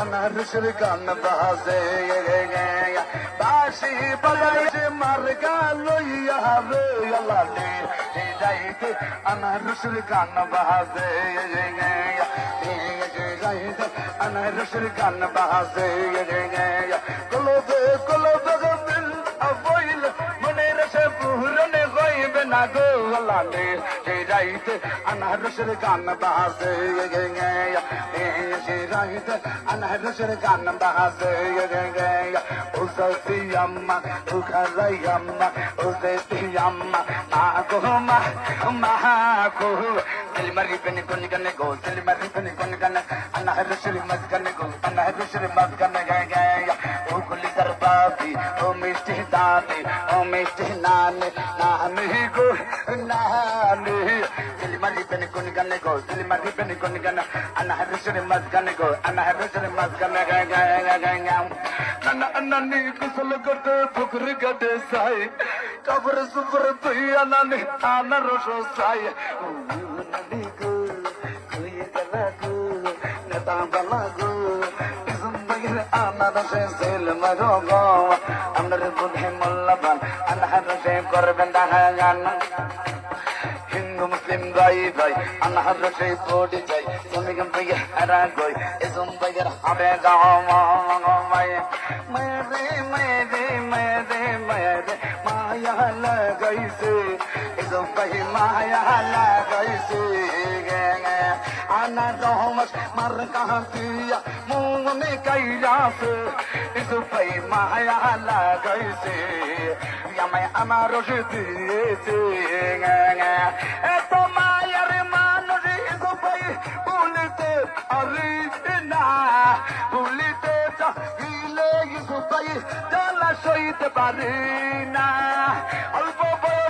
আনারসের গান বাজে বাসি বাজাইছে মার গালইয়া রে আল্লাহ যাইতে আনারসের গান বাজে আনারসের গান বাজে কলবে কলবে না গো আল্লাহ সেই রাইতে আনারসের গান বাজে সেই রাইতে আনারসের গান বাজে উসতি আম্মা উখারাই আম্মা উসতি আম্মা মা গো, মা মা গো। দিল মারি পেনি কোন গানে গো দিল মারি পেনি কোন গানে। আনারসের মজগানে গো, আনারসের মজগানে গায় গায় দরবাবি ও মিষ্টি দানে ও মিষ্টি নানে নানে গো নানে দিল মারি পেনি কোন গানে গো দিল মারি পেনি কোন গানে আনারসের মজগানে গো আনারসের মজগানে গায় গায় গায় গায় গায় নানা নানি কুসল করতে ফুকর গটে সাই কবর সুবর তুই আনানে আনারস সাই নানি গো মারো গো আমরার বুধে মোল্লাবান আনারসে করবেন দাহাগান হিন্দু, মুসলিম, গাই গাই আনার রসে পড়ে যাই তুমি গম পেয়ে হারা গই এসম বাইয়ের হবে গাও মায়ে মেরে মেরে মেরে মেরে, মায়া লাগাইছে এসম বাই মায়া লাগাইছে আনা রহমত মার কাহিয়া মনে কাইরাছে এসম বাই মায়া লাগাইছে আমায় আমার দিয়েছে এত মায়ার মানুষ ভাই ভুলিতে আরে না ভুলিতে চাহিলে ভাই জ্বালা সইতে পারি না অল্প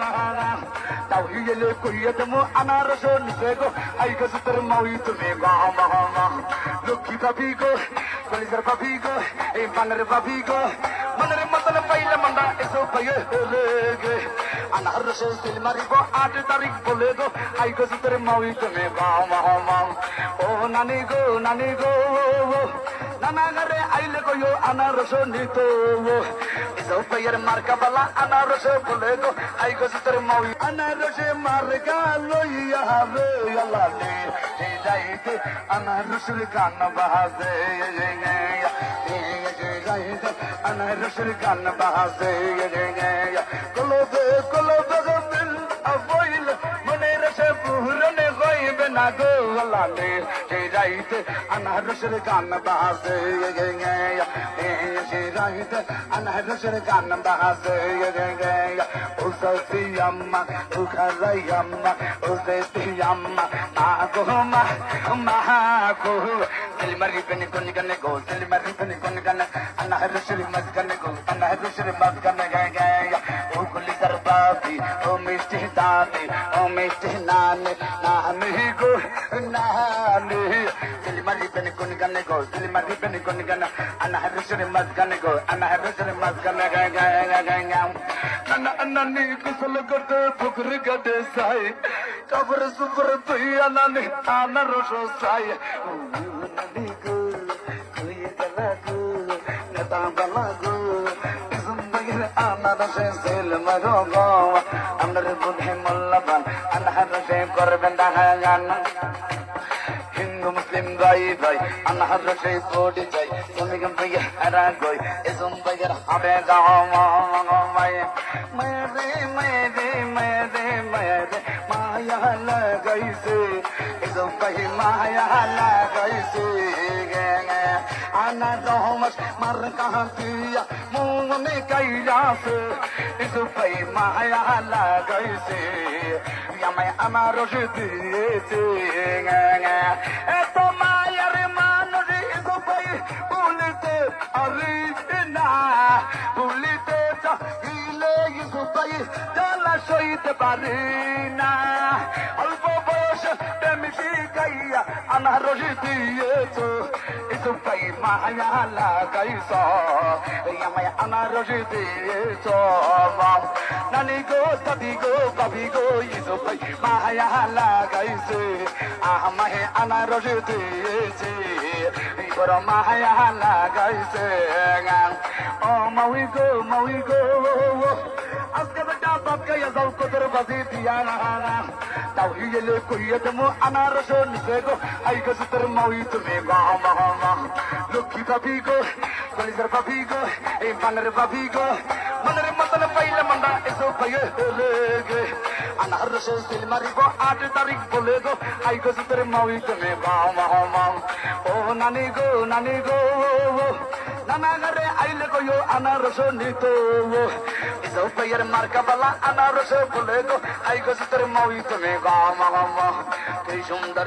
না তাও হিলে কইয়ে তুমি আনারস নিছে গো, আই গো তোর মাউই তুমি গো মা লক্ষ্মী বাবি গো কলিজার বাবি গো, এই মানের বাবি গো। মনের মতন পাইলে মন্দা এসো পাইয়ে গে। আনার সে সিল মারিব আট তারিখ বলে গো, আই গো তোর মাউই তুমি গাও মাও মাও ও ঘরে আইলে গো আনারস নিত এসো পাইয়ের মার্কা বালা আনারস বলে গো আই গো তোর মাউই আনারস মার্কা লইয়া রে আল্লাহ রে যাইতে আনারসের গান বাজে যাইতে আনারসের গান বাজে কলবে কলবে না গো আল্লাহ সেই রাইতে আনারসের গান বাজে সেই রাইতে আনারসের গান বাজে ও সসি আম্মা ও খারাই আম্মা ও দেতি আম্মা মা গো মা মা গো দিল মারি পেনি কোন গানে গো দিল মারি পেনি কোন গানে আনারসের মজগানে গো আনারসের মজগানে গায় গায় দরবাবি ও মিষ্টি দানে ও মিষ্টি নানে নানে গো নানে মারি পেনি কোন গানে গো মারি পেনি কোন গানে আনারসের মজগানে গো আনারসের মজগানে গায় গায় গায় গায় গায় নানা নানি কুসল করতে ফুকর গটে সাই কবর সুবর তুই আনানি আনারস সাই নানি আনারসে সেল মারো গো। আমরার বুধে মোল্লাবান আনারসে করবেন দাহাগান হিন্দু, মুসলিম গাই গাই আনার রসে পড়ে যাই তুমি গম পেয়ে হারা গই এসম বাইয়ের হবে গাও বাই মায়া লাগাইছে। ana domas mar kahantiya moon kaiya se is pai maya lagai se yamai amar diye se nga eto mayar manush is pai bhulite ari na bhulite chahile is pai jala soite pare na প্রেম শিখাইয়া আনারস দিয়েছ issue ভাই মায়া লাগাইছ আমায় আনারস দিয়েছ নানি গো দাদি গো বাবি গো issue ভাই মায়া লাগাইছে আমায় আনারস দিয়েছে বড় মায়া লাগাইছে ও মাউই গো মাউই গো বেটা বাপ গাইয়া যাও কদর বাজি দিয়া না তাও হিয়েলে কইয়ে দেমো আনারস নিছে গো আই গো তোর মাউই তুমি গো মা লক্ষ্মী বাবি গো কলিজার বাবি গো এই মানের বাবি গো মনের মতন পাইলে মন্দা এসো পাইয়ে গে আনারস সিল মারিব আট তারিখ বলে গো আই গো তোর মাউই তুমি গো মা ও নানি গো নানি গো নানা ঘরে আইলে কইও আনারস নিত ইসো পাইয়ের মার্কা বালা আনারস বলে গো আই গো তোর মৌই তুমি গা মা তুই সুন্দর